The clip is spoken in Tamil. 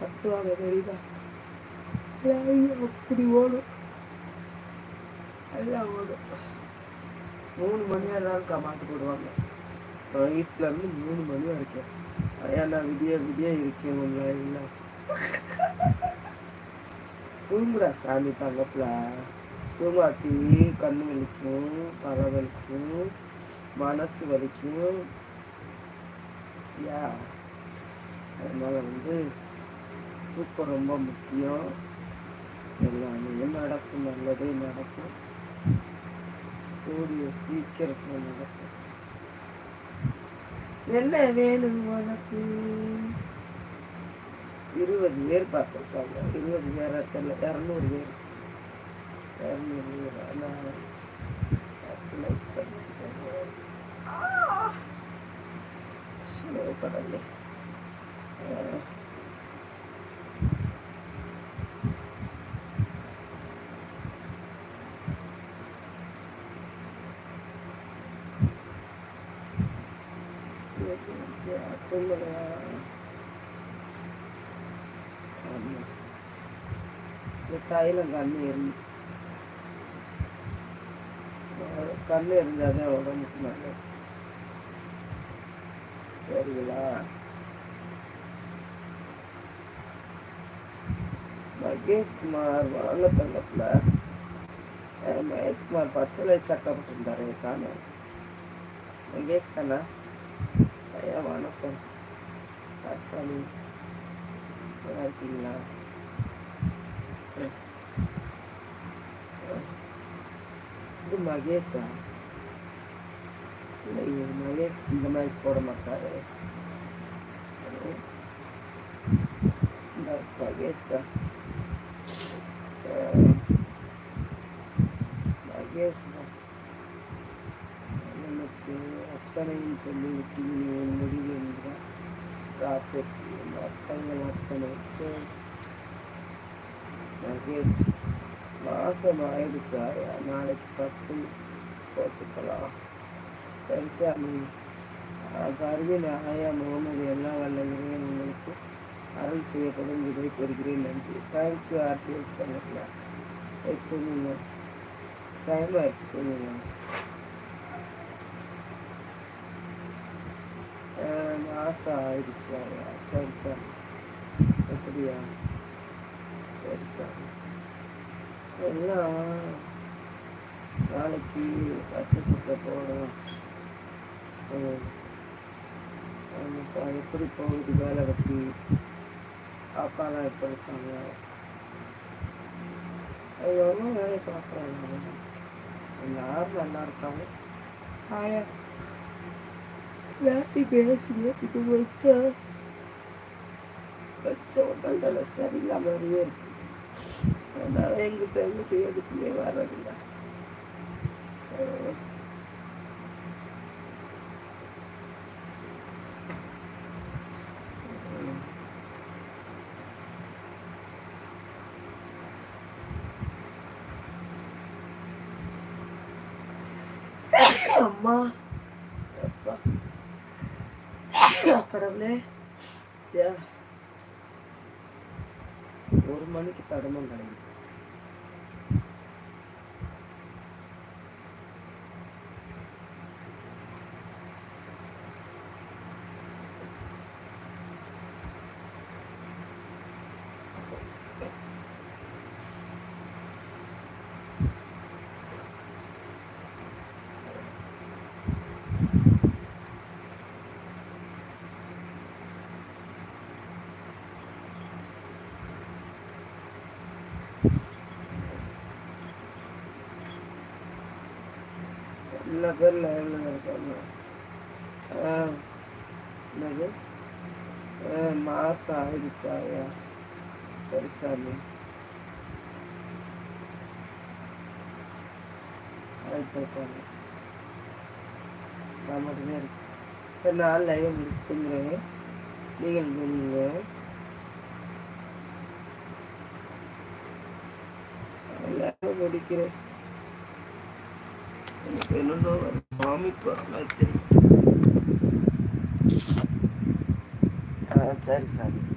கட்டுவாங்க தெரியுதா? அப்படி ஓடும். எல்லாம் ஓடும். மூணு மணி நேரம் மாட்டு போடுவாங்க. வீட்டில் இருந்து மூணு மணி வரைக்கும். ஏன்னா விடிய விடிய இருக்கேன் இல்லை. தூங்குறா சாமி தங்கப்பில். தூங்காட்டி கண்ணு வலிக்கும் தலை வலிக்கும் மனசு வலிக்கும். யா. அதனால் வந்து தூக்கம் ரொம்ப முக்கியம். எல்லாமே நடக்கும் நல்லதே நடக்கும். கூடிய சீக்கிரத்தில் நடக்கும். என்ன வேணும் உனக்கு? இருபது பேர் பார்த்துருக்காங்க. இருபது பேர் தெரியல இரநூறு பேர். இரநூறு பேர். ஆனால் லைக் இந்த தைலம் கண்ணு எரிஞ்சு கண்ணு தான் உடம்புக்கு நல்லது சரிங்களா? மகேஷ் குமார் வாங்க தங்கத்தில் மகேஷ்குமார் பச்சளை சட்டப்பட்டிருந்தாரு காண மகேஷ் தானே? ஐயா வணக்கம் ஆசாமி நல்லா இருக்கீங்களா இது மகேஷா இல்லை மகேஷ் இந்த மாதிரி போட மாட்டாரு இந்த மகேஷ் தான் மகேஷ் தான் எனக்கு அத்தனையும் சொல்லி விட்டீங்க முடிவு என்கிறார் என் அர்த்தங்கள் அத்தனை. வச்சு மகேஷ் மாதம் ஆயிடுச்சா? நாளைக்கு பச்சை போட்டுக்கலாம். சரி சாமி. கருவின் ஆயா முகமது எல்லா வல்லவரையும் உங்களுக்கு அருள் செய்யப்படும். விதை பெறுகிறேன் நன்றி. தேங்க்யூ ஆர்டிஎக்ஸ் எனக்கு தூங்குங்க டைம் ஆயிடுச்சு தூங்குங்க மாதம் ஆயிடுச்சு சரி சார் எப்படியா சரி சார் எல்லாம் நாளைக்கு பச்சை சட்டை போகணும் ஆமாப்பா எப்படி போகுது வேலை வெட்டி பாப்பாலாம் எப்படி இருக்காங்க அது ஒன்றும் வேலையை பார்க்குறாங்க எல்லாரும் நல்லா இருக்காங்க ஆயா வேட்டி பேசுங்க இது வச்ச வச்ச உடல்ல சரியில்லாம மாதிரியே இருக்கு அதனால எங்கிட்ட எங்கிட்ட எதுக்குமே வர்றதில்லை அம்மா கடவுளே. ஒரு மணிக்கு தடமும் கிடையாது எல்லா பேரில் எல்லாம் இருக்காங்க? என்னது? மாதம் ஆயிடுச்சாயா சரி சாமி. ஆயிட்டு நான் மட்டுமே இருக்கு சரி நான் லைவ் முடிச்சு தூங்குறேன் நீங்கள் தூங்குங்க முடிக்கிறேன். పెనులో మామికు సరే సరే.